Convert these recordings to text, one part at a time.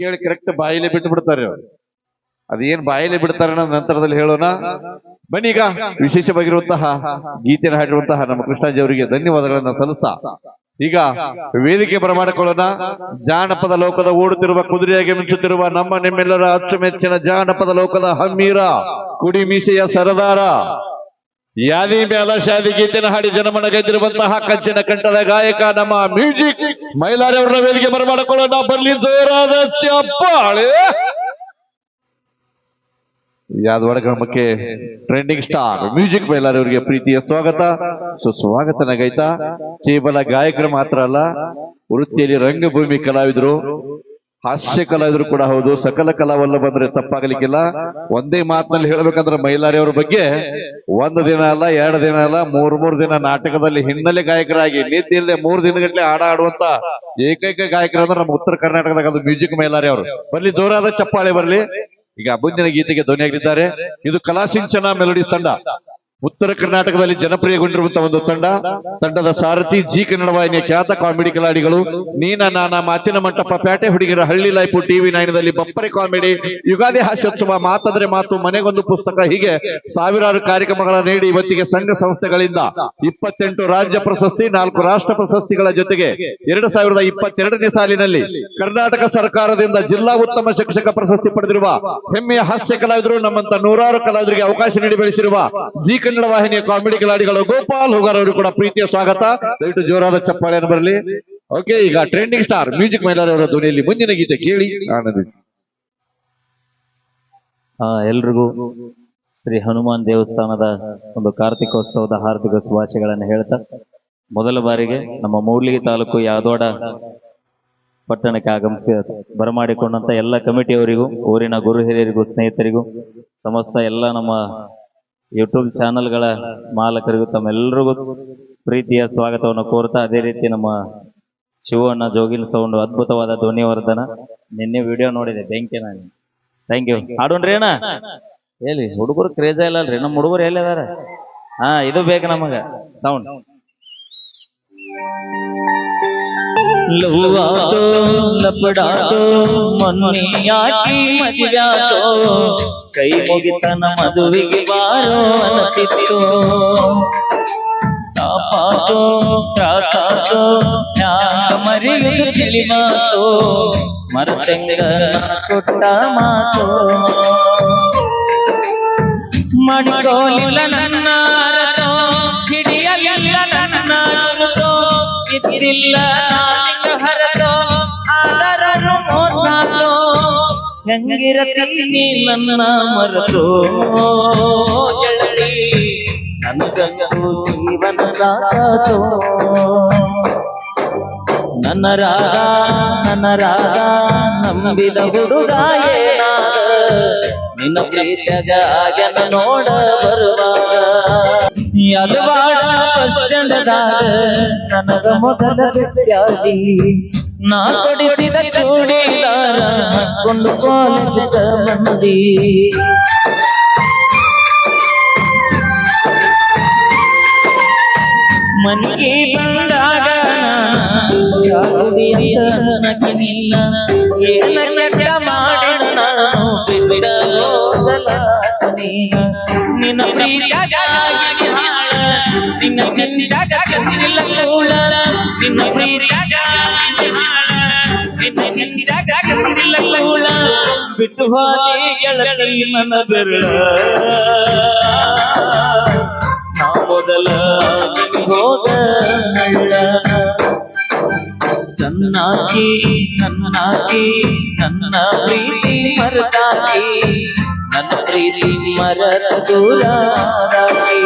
ಕೇಳಿ ಕರೆಕ್ಟ್ ಬಾಯಿಲೆ ಬಿಟ್ಟು ಬಿಡ್ತಾರೆ ಅದೇನ್ ಬಾಯಿಲೆ ಬಿಡ್ತಾರೆ ನಂತರದಲ್ಲಿ ಹೇಳೋಣ. ಬನ್ನಿ ಈಗ ವಿಶೇಷವಾಗಿರುವಂತಹ ಗೀತೆಯನ್ನು ಹಾಡಿರುವಂತಹ ನಮ್ಮ ಕೃಷ್ಣಾಜಿ ಅವರಿಗೆ ಧನ್ಯವಾದಗಳನ್ನ ಸಲ್ಲಿಸ್ತಾ. ಈಗ ವೇದಿಕೆ ಬರಮಾಡಿಕೊಳ್ಳೋಣ ಜಾನಪದ ಲೋಕದ ಓಡುತ್ತಿರುವ ಕುದುರೆಯಾಗಿ ಮಿಂಚುತ್ತಿರುವ ನಮ್ಮ ನಿಮ್ಮೆಲ್ಲರ ಅಚ್ಚುಮೆಚ್ಚಿನ ಜಾನಪದ ಲೋಕದ ಹಮ್ಮೀರ ಕುಡಿ ಮೀಸೆಯ ಸರದಾರ. ಯಾದಿ ಮೇಲ ಶಾದಿ ಗೀತೆನ ಹಾಡಿ ಜನಮನ ಗೆದ್ದಿರುವಂತಹ ಕಂಚಿನ ಕಂಠದ ಗಾಯಕ ನಮ್ಮ ಮ್ಯೂಸಿಕ್ ಮೈಲಾರಿ ವೇದಿಕೆ ಬರಮಾಡಿಕೊಳ್ಳೋಣ. ಬರ್ಲಿ ಜೋರಾದ ಚಪ್ಪಾಳೆ. ಯಾದವಾಡ ಗ್ರಾಮಕ್ಕೆ ಟ್ರೆಂಡಿಂಗ್ ಸ್ಟಾರ್ ಮ್ಯೂಸಿಕ್ ಮೈಲಾರಿ ಅವರಿಗೆ ಪ್ರೀತಿಯ ಸ್ವಾಗತ. ಸುಸ್ವಾಗತ ನಗೈತಾ ಕೇವಲ ಗಾಯಕರು ಮಾತ್ರ ಅಲ್ಲ, ವೃತ್ತಿಯಲ್ಲಿ ರಂಗಭೂಮಿ ಕಲಾವಿದರು. ಹಾಸ್ಯ ಕಲಾವಿದರು ಕೂಡ ಹೌದು, ಸಕಲ ಕಲಾವಲ್ಲ ಬಂದ್ರೆ ತಪ್ಪಾಗಲಿಕ್ಕಿಲ್ಲ. ಒಂದೇ ಮಾತಿನಲ್ಲಿ ಹೇಳಬೇಕಂದ್ರೆ ಮೈಲಾರಿ ಅವ್ರ ಬಗ್ಗೆ ಒಂದು ದಿನ ಅಲ್ಲ, ಎರಡು ದಿನ ಅಲ್ಲ, ಮೂರ್ ಮೂರ್ ದಿನ ನಾಟಕದಲ್ಲಿ ಹಿನ್ನೆಲೆ ಗಾಯಕರಾಗಿ, ನಿದ್ದೆ ಮೂರ್ ದಿನಗಟ್ಟಲೆ ಹಾಡ ಆಡುವಂತ ಏಕೈಕ ಗಾಯಕರು ಅಂದ್ರೆ ನಮ್ಮ ಉತ್ತರ ಕರ್ನಾಟಕದಾಗ ಅದು ಮ್ಯೂಸಿಕ್ ಮೈಲಾರಿ ಅವರು. ಬರ್ಲಿ, ಜೋರಾದ ಚಪ್ಪಾಳೆ ಬರ್ಲಿ. ಈಗ ಮುಂದಿನ ಗೀತೆಗೆ ಧ್ವನಿಯಾಗಿದ್ದಾರೆ ಇದು ಕಲಾಸಿಂಚನ ಮೆಲೋಡಿ ತಂಡ. ಉತ್ತರ ಕರ್ನಾಟಕದಲ್ಲಿ ಜನಪ್ರಿಯಗೊಂಡಿರುವಂತಹ ಒಂದು ತಂಡ, ತಂಡದ ಸಾರಥಿ ಜಿ ಕನ್ನಡ ವಾಹಿನಿಯ ಖ್ಯಾತ ಕಾಮಿಡಿ ಕಲಾಡಿಗಳು ನೀನ ನಾನ ಮಾತಿನ ಮಂಟಪ ಪ್ಯಾಟೆ ಹುಡುಗಿರ ಹಳ್ಳಿ ಲೈಫು ಟಿವಿ ನೈನದಲ್ಲಿ ಬಪ್ಪರೆ ಕಾಮಿಡಿ, ಯುಗಾದಿ ಹಾಸ್ಯೋತ್ಸವ, ಮಾತಾದ್ರೆ ಮಾತು, ಮನೆಗೊಂದು ಪುಸ್ತಕ, ಹೀಗೆ ಸಾವಿರಾರು ಕಾರ್ಯಕ್ರಮಗಳ ನೀಡಿ ಇವತ್ತಿಗೆ ಸಂಘ ಸಂಸ್ಥೆಗಳಿಂದ ಇಪ್ಪತ್ತೆಂಟು ರಾಜ್ಯ ಪ್ರಶಸ್ತಿ, ನಾಲ್ಕು ರಾಷ್ಟ್ರ ಪ್ರಶಸ್ತಿಗಳ ಜೊತೆಗೆ ಎರಡು ಸಾವಿರದ ಇಪ್ಪತ್ತೆರಡನೇ ಸಾಲಿನಲ್ಲಿ ಕರ್ನಾಟಕ ಸರ್ಕಾರದಿಂದ ಜಿಲ್ಲಾ ಉತ್ತಮ ಶಿಕ್ಷಕ ಪ್ರಶಸ್ತಿ ಪಡೆದಿರುವ ಹೆಮ್ಮೆಯ ಹಾಸ್ಯ ಕಲಾವಿದರು ನಮ್ಮಂತ ನೂರಾರು ಕಲಾವಿದರಿಗೆ ಅವಕಾಶ ನೀಡಿ ಬೆಳೆಸಿರುವ ಜಿ ಕನ್ನಡ ವಾಹಿನಿಯ ಕಾಮಿಡಿ ಕಲಾಡಿಗಳು ಗೋಪಾಲ್ ಹುಗಾರ್ ಅವರು ಕೂಡ ಪ್ರೀತಿಯ ಸ್ವಾಗತ. ದಯವಿಟ್ಟು ಜೋರಾದ ಚಪ್ಪಾಳೆಯನ್ನು ಬರಲಿ. ಓಕೆ ಈಗ ಟ್ರೆಂಡಿಂಗ್ ಸ್ಟಾರ್ ಮ್ಯೂಸಿಕ್ ಅವರ ಧ್ವನಿಯಲ್ಲಿ ಮುಂದಿನ ಗೀತೆ ಕೇಳಿ. ಆನಂದಿಸಿ ಎಲ್ರಿಗೂ ಶ್ರೀ ಹನುಮಾನ್ ದೇವಸ್ಥಾನದ ಒಂದು ಕಾರ್ತಿಕೋತ್ಸವದ ಹಾರ್ದಿಕ ಶುಭಾಶಯಗಳನ್ನು ಹೇಳ್ತಾ, ಮೊದಲ ಬಾರಿಗೆ ನಮ್ಮ ಮೂಡ್ಲಿಗಿ ತಾಲೂಕು ಯಾದೋಡ ಪಟ್ಟಣಕ್ಕೆ ಆಗಮಿಸಿ ಬರಮಾಡಿಕೊಂಡಂತ ಎಲ್ಲ ಕಮಿಟಿಯವರಿಗೂ, ಊರಿನ ಗುರು ಹಿರಿಯರಿಗೂ, ಸ್ನೇಹಿತರಿಗೂ, ಸಮಸ್ತ ಎಲ್ಲ ನಮ್ಮ ಯೂಟ್ಯೂಬ್ ಚಾನಲ್ಗಳ ಮಾಲಕರಿಗೂ ತಮ್ಮೆಲ್ಲರಿಗೂ ಪ್ರೀತಿಯ ಸ್ವಾಗತವನ್ನು ಕೋರ್ತಾ ಅದೇ ರೀತಿ ನಮ್ಮ ಶಿವಣ್ಣ ಜೋಗಿಲ್ ಸೌಂಡ್ ಅದ್ಭುತವಾದ ಧ್ವನಿವರ್ಧನ. ನಿನ್ನೆ ವಿಡಿಯೋ ನೋಡಿದೆ ಬೆಂಕಿ ನಾನು. ಥ್ಯಾಂಕ್ ಯು ಹಾಡೋಣ್ರಿ ಅಣ್ಣ. ಹೇಳಿ ಹುಡುಗರು ಕ್ರೇಜ ಇಲ್ಲ ಅಲ್ರಿ ನಮ್ಮ ಹುಡುಗರು ಎಲ್ಲಿ ಅದಾರ ಹಾ ಇದು ಬೇಕು ನಮಗ ಸೌಂಡ್ ಲವ್ವಾತೋ ಲಪಡಾತೋ ಮೊನ್ನೆಯಾಕಿ ಮದುವ್ಯಾತೋ ಕೈ ಮುಗಿತನ ಮದುವೆಗೆ ಬಾರೋ ಅನ್ನತಿತ್ತು ತಾಪಾತೋ ತ್ರಾಸಾತೋ ಮರಿಲಿ ತಿಳಿ ತಿಳಿಮಾತೋ ಮರತೆಂಗ ಕೊಟ್ಟ ಮಾತೋ? ಮಾಡಿಕೊಳ್ಳಿಲ್ಲ ನನ್ನ ಹಿಡಿಯಲಿಲ್ಲ ನನ್ನ ಗುರುತೋ ಹೆಂಗಿರತೀನಿ ನನ್ನ ಮರತೋ? ಗೆಳತಿ ನನಗಂತೂ ಜೀವನ ಸಾಕಾತೋ? ನನ್ನ ರಾಗ ನನ್ನ ರಾಗ ನಂಬಿದ ಹುಡುಗ ನಿನ್ನ ಪ್ರೀತಿಯಾಗ ಆಗ್ಯಾನ ನೋಡ ಬರುವ? ಯಲವಾಡ ಬಸ್ ಸ್ಟ್ಯಾಂಡದಾಗ ನನಗ ಮೊದಲ ಭೇಟಿಯಾಗಿ ನಾ ತೊಡಿಸಿದ ಚೂಡಿದಾರ ಹಾಕೊಂಡು ಕಾಲೇಜ್ ಮಂದಿ ಮನೆಗೆ ಬಂದಾಗ ಜಾಗುಡಿಯಲ್ಲ ಏನ ಕೆಟ್ಟ ಮಾಡಿದ ನಾನು ಬಿಡ ಹೋಗಲ ನೀನ ನಿನ್ನ ಪ್ರೀತಿಯಾಗಿ ಹಾಳ ನಿನ್ನ ಚಚ್ಚಿದಾಗ ಕಸಿಲ್ಲ ಕೂಳ ನಿನ್ನ ಪ್ರೀತಿಯಾಗಿ ಬಿಟ್ಟು ಹೋಗಿ ಗೆಳತಿ ನನ್ನ ಬೆರಳ ನಾ ಮೊದಲ ಹೋದ ನಳ್ಳ ಸನ್ನಾಕಿ ನನ್ನಾಕಿ ನನ್ನ ಪ್ರೀತಿ ಮರತಾಕಿ ನನ್ನ ಪ್ರೀತಿ ಮರದ ದೂರಾಕಿ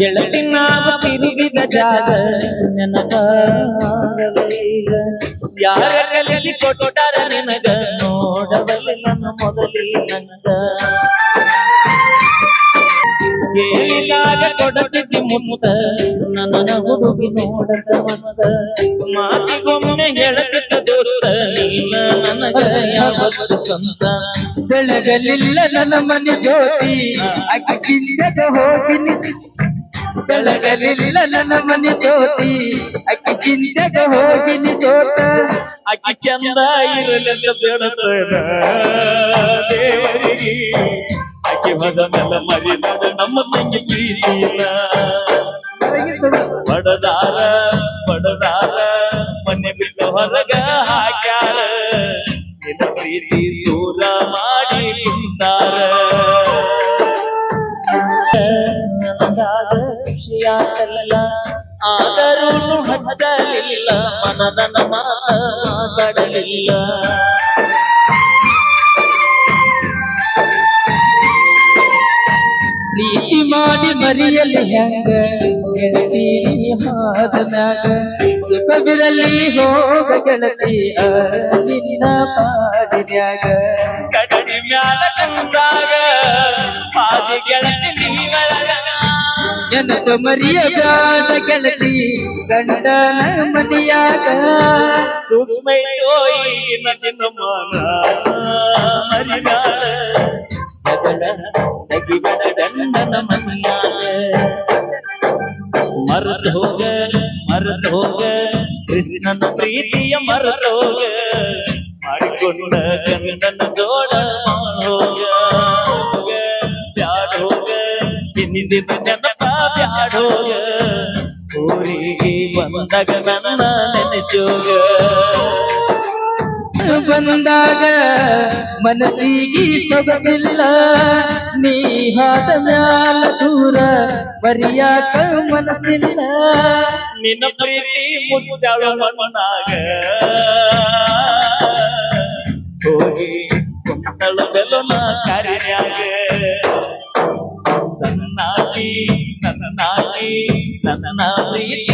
ಗೆಳತಿ ನಾವು ತಿರುಗಿದ ಜಾಗ ನೆನಪಾಗಲೀಗ ಯಾರ ಕಲಿಸಿ ಕೊಟ್ಟಾರ ನಿನಗ ನೋಡಬಲ್ಲಿ ನನ್ನ ಮೊದಲಿನಂಗ ಕೇಳಿದಾಗ ಕೊಡತಿದ್ದಿ ಮುತ್ತ ನನ್ನ ಹುಡುಗಿ ನೋಡದ ಮಸ್ತ ಮಾತಿಗೊಮ್ಮೆ ಹೇಳತಿದ್ದ ದೋಸ್ತ ನೀನ ನನಗ ಯಾವತ್ತು ಸ್ವಂತ ಬೆಳಗಲಿಲ್ಲ ನನ್ನ ಮನೆ ಜ್ಯೋತಿ. ಅಕ್ಕಿ ಹೋಗಿ ಬೆಳಗಲಿಲ್ಲ ನನ್ನ ಮನೆ ಜ್ಯೋತಿ ಅಕ್ಕಿ ಚಿಂತೆಗ ಹೋಗಿನಿ ಸೋತ ಅಕ್ಕಿ ಚಂದ ಇರಲೆಲ್ಲ ಬೇಡತನ ದೇವರಿಗೆ ಅಕ್ಕಿ ಮಗನೆಲ್ಲ ಮರಿದ ನಮ್ಮ ತಂಗಿ ಪ್ರೀತಿಯಿಲ್ಲ ಖುಷಿಯಾಗಲ್ಲ ಆದರೂ ಹಚ್ಚಲಿಲ್ಲ ಮನದನ ಮಾತಾಡಲಿಲ್ಲ. ಪ್ರೀತಿ ಮಾಡಿ ಮರಿಯಲಿ ಹೆಂಗ? ಗೆಳತಿ ಹಾದ ಮ್ಯಾಗ ಸುಖವಿರಲಿ ಹೋಗ ಗೆಳತಿ ನಿನ್ನ ಪಾಡಿನ್ಯಾಗ. ಕಡಲಿ ಮ್ಯಾಲ ಕುಂತಾಗ ಹಾದಿ ಗೆಳತಿ ನೀವಳಗ ನೆನಪು ಮರಿಯ ಬ್ಯಾಡ ಗೆಳತಿ ಗಂಡನ ಮನೆಯಾಗ ಸೂಕ್ಷ್ಮ ಹೋಯಿ ನನ್ನ ಮಾನ ಮರಿಗಾಲ ಜಗಳ ತಗಿಬಡ ಗಂಡನ ಮನೆಯಾಗ ಮರದ ಹೋಗ ಮರದ ಹೋಗ ಕೃಷ್ಣನ ಪ್ರೀತಿಯ ಮರದ ಹೋಗ ಮಾಡಿಕೊಂಡ ಗಂಡನ ಜೋಡ ಹೋಗ ಬ್ಯಾಡ ಹೋಗ ಹಿಂದಿನ ಬಂದಾಗ ನನ್ನ ನೆನೆಸೋಗ ಬಂದಾಗ ಮನಸ್ಸಿಗೆ ಸೊಗದಿಲ್ಲ ನೀ ಹಾದ ಮ್ಯಾಲ ದೂರ ಬರಿಯಾಕ ಮನಸ್ಸಿಲ್ಲ. ನಿನ್ನ ಪ್ರೀತಿ ಮುಚ್ಚಾಳ ಮಣ್ಣಾಗ. ಹೋಗಿ ಕುಂತಳ ಬೆಲನ ಕಾರ್ಯಾಗ ನನ್ನ ನನ್ನಾಗಿ ನನ್ನ ಪ್ರೀತಿ